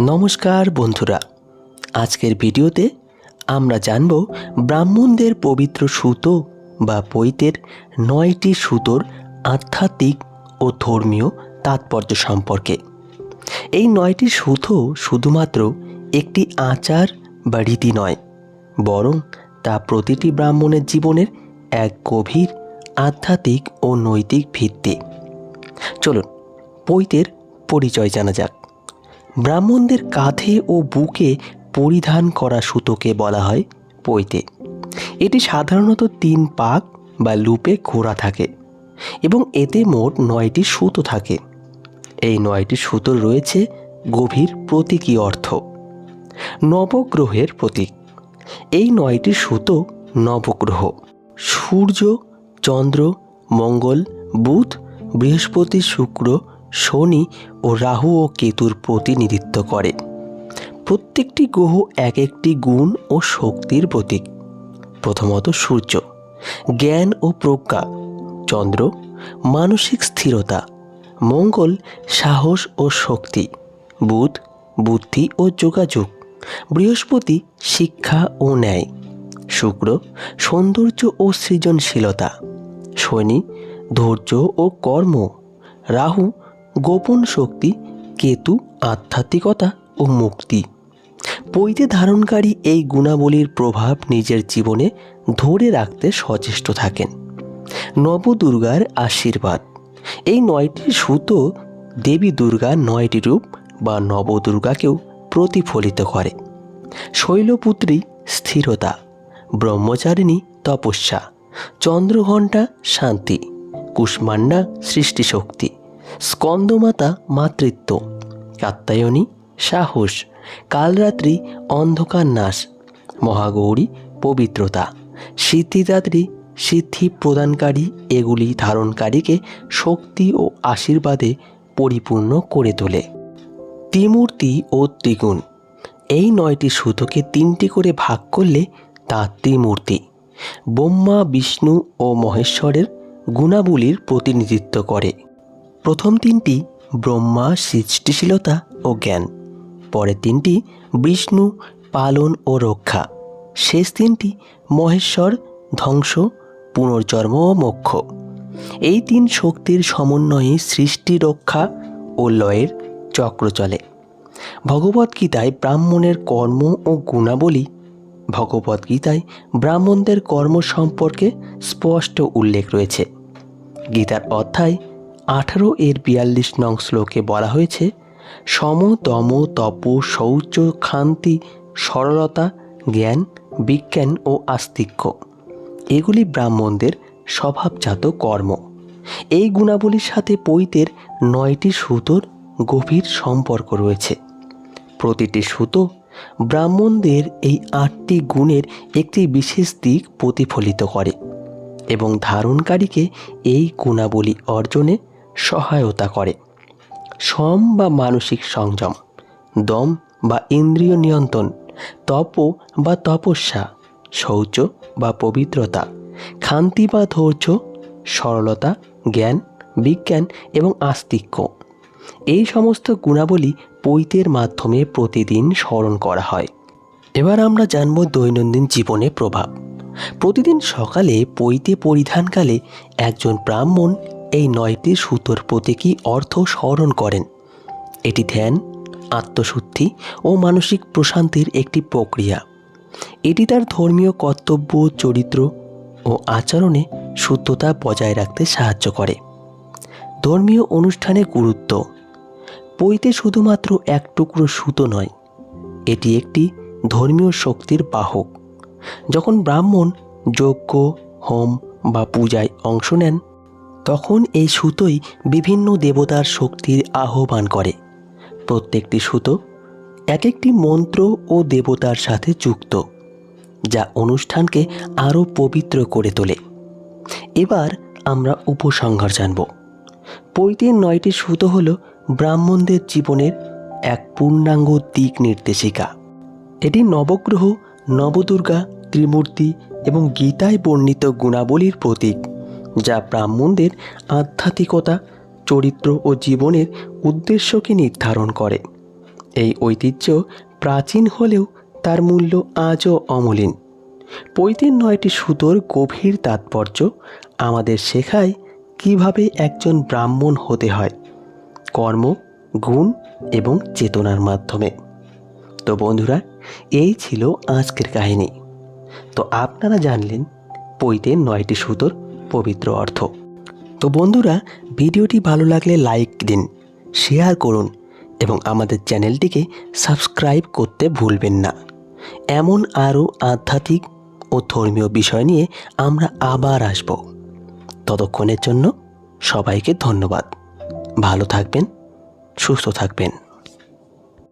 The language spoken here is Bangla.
নমস্কার বন্ধুরা। আজকের ভিডিওতে আমরা জানব ব্রাহ্মণদের পবিত্র সুতো বা পৈতের নয়টি সুতোর আধ্যাত্মিক ও ধর্মীয় তাৎপর্য সম্পর্কে। এই নয়টি সুতো শুধুমাত্র একটি আচার বা রীতি নয়, বরং তা প্রতিটি ব্রাহ্মণের জীবনের এক গভীর আধ্যাত্মিক ও নৈতিক ভিত্তি। চলুন, পৈতের পরিচয় জানা যাক। ব্রাহ্মণদের কাঁধে ও বুকে পরিধান করা সুতোকে বলা হয় পৈতে। এটি সাধারণত তিন পাক বা লুপে ঘোরা থাকে এবং এতে মোট নয়টি সুতো থাকে। এই নয়টি সুতোর রয়েছে গভীর প্রতীকী অর্থ, নবগ্রহের প্রতীক। এই নয়টি সুতো নবগ্রহ, সূর্য, চন্দ্র, মঙ্গল, বুধ, বৃহস্পতি, শুক্র শনি ও রাহু ও কেতুর প্রতিনিধিত্ব করে। প্রত্যেকটি গ্রহ এক একটি গুণ ও শক্তির প্রতীক। প্রথমত সূর্য। জ্ঞান ও প্রজ্ঞা। চন্দ্র, মানসিক স্থিরতা। মঙ্গল, সাহস ও শক্তি। বুধ, বুদ্ধি ও যোগাযোগ। বৃহস্পতি, শিক্ষা ও ন্যায়। শুক্র, সৌন্দর্য ও সৃজনশীলতা। শনি, ধৈর্য ও কর্ম। রাহু গোপন শক্তি, কেতু, আধ্যাত্মিকতা ও মুক্তি। পৈতে ধারণকারী এই গুণাবলীর প্রভাব নিজের জীবনে ধরে রাখতে সচেষ্ট থাকেন। নবদুর্গার আশীর্বাদ। এই নয়টি সুতো দেবী দুর্গা নয়টি রূপ বা নবদুর্গাকেও প্রতিফলিত করে। শৈলপুত্রী স্থিরতা, ব্রহ্মচারিণী তপস্যা, চন্দ্রঘণ্টা শান্তি কুষ্মান্ডা সৃষ্টিশক্তি। স্কন্দমাতা মাতৃত্ব। কাত্তায়নী সাহস। কালরাত্রি অন্ধকার নাশ। মহাগৌরী পবিত্রতা। সিদ্ধিদাত্রী সিদ্ধি প্রদানকারী এগুলি ধারণকারীকে শক্তি ও আশীর্বাদে পরিপূর্ণ করে তোলে। ত্রিমূর্তি ও ত্রিগুণ। এই নয়টি সুতোকে তিনটি করে ভাগ করলে তা ত্রিমূর্তি। ব্রহ্মা, বিষ্ণু ও মহেশ্বরের গুণাবলীর প্রতিনিধিত্ব করে। প্রথম তিনটি ব্রহ্মা, সৃষ্টিশীলতা ও জ্ঞান। পরের তিনটি বিষ্ণু, পালন ও রক্ষা। শেষ তিনটি মহেশ্বর, ধ্বংস, পুনর্জন্ম ও মোক্ষ। এই তিন শক্তির সমন্বয়ে সৃষ্টি, রক্ষা ও লয়ের চক্র চলে। ভগবদ্গীতায় ব্রাহ্মণের কর্ম ও গুণাবলী ভগবদ্গীতায় ব্রাহ্মণদের কর্ম সম্পর্কে স্পষ্ট উল্লেখ রয়েছে। গীতার অধ্যায় আঠারো এর বিয়াল্লিশ নং শ্লোকে বলা হয়েছে, সম দম তপ, শৌচ ক্ষান্তি সরলতা, জ্ঞান, বিজ্ঞান ও আস্তিক্য। এগুলি ব্রাহ্মণদের স্বভাবজাত কর্ম। এই গুণাবলীর সাথে পৈতের নয়টি সুতোর গভীর সম্পর্ক রয়েছে। প্রতিটি সুতো ব্রাহ্মণদের এই আটটি গুণের একটি বিশেষ দিক প্রতিফলিত করে এবং ধারণকারীকে এই গুণাবলী অর্জনে সহায়তা করে। সম বা মানসিক সংযম, দম বা ইন্দ্রিয় নিয়ন্ত্রণ, তপ বা তপস্যা, শৌচ বা পবিত্রতা, খান্তি বা ধৈর্য, সরলতা, জ্ঞান, বিজ্ঞান এবং আস্তিক্য। এই সমস্ত গুণাবলী পৈতের মাধ্যমে প্রতিদিন স্মরণ করা হয়। এবার আমরা জানব দৈনন্দিন জীবনে প্রভাব। প্রতিদিন সকালে পৈতে পরিধানকালে একজন ব্রাহ্মণ এই নয়টি সুতোর প্রতীকী অর্থ স্মরণ করেন। এটি ধ্যান, আত্মশুদ্ধি ও মানসিক প্রশান্তির একটি প্রক্রিয়া। এটি তার ধর্মীয় কর্তব্য, চরিত্র ও আচরণে শুদ্ধতা বজায় রাখতে সাহায্য করে। ধর্মীয় অনুষ্ঠানের গুরুত্ব। পৈতে শুধুমাত্র এক টুকরো সুতো নয়, এটি একটি ধর্মীয় শক্তির বাহক। যখন ব্রাহ্মণ যজ্ঞ, হোম বা পূজায় অংশ নেন তখন এই সুতোই বিভিন্ন দেবতার শক্তির আহ্বান করে। প্রত্যেকটি সুতো এক একটি মন্ত্র ও দেবতার সাথে যুক্ত, যা অনুষ্ঠানকে আরও পবিত্র করে তোলে। এবার আমরা উপসংহার জানব। পৈতের নয়টি সুতো হল ব্রাহ্মণদের জীবনের এক পূর্ণাঙ্গ দিক নির্দেশিকা। এটি নবগ্রহ, নবদুর্গা, ত্রিমূর্তি এবং গীতায় বর্ণিত গুণাবলীর প্রতীক। যা ব্রাহ্মণদের আধ্যাত্মিকতা, চরিত্র ও জীবনের উদ্দেশ্যকে নির্ধারণ করে। এই ঐতিহ্য প্রাচীন হলেও তার মূল্য আজও অমলিন। পৈতের নয়টি সুতোর গভীর তাৎপর্য আমাদের শেখায় কীভাবে একজন ব্রাহ্মণ হতে হয়, কর্ম, গুণ এবং চেতনার মাধ্যমে। তো বন্ধুরা, এই ছিল আজকের কাহিনী। তো আপনারা জানলেন পৈতের নয়টি সুতোর পবিত্র অর্থ। তো বন্ধুরা, ভিডিওটি ভালো লাগলে লাইক দিন, শেয়ার করুন এবং আমাদের চ্যানেলটিকে সাবস্ক্রাইব করতে ভুলবেন না। এমন আরও আধ্যাত্মিক ও ধর্মীয় বিষয় নিয়ে আমরা আবার আসব। ততক্ষণের জন্য সবাইকে ধন্যবাদ। ভালো থাকবেন, সুস্থ থাকবেন।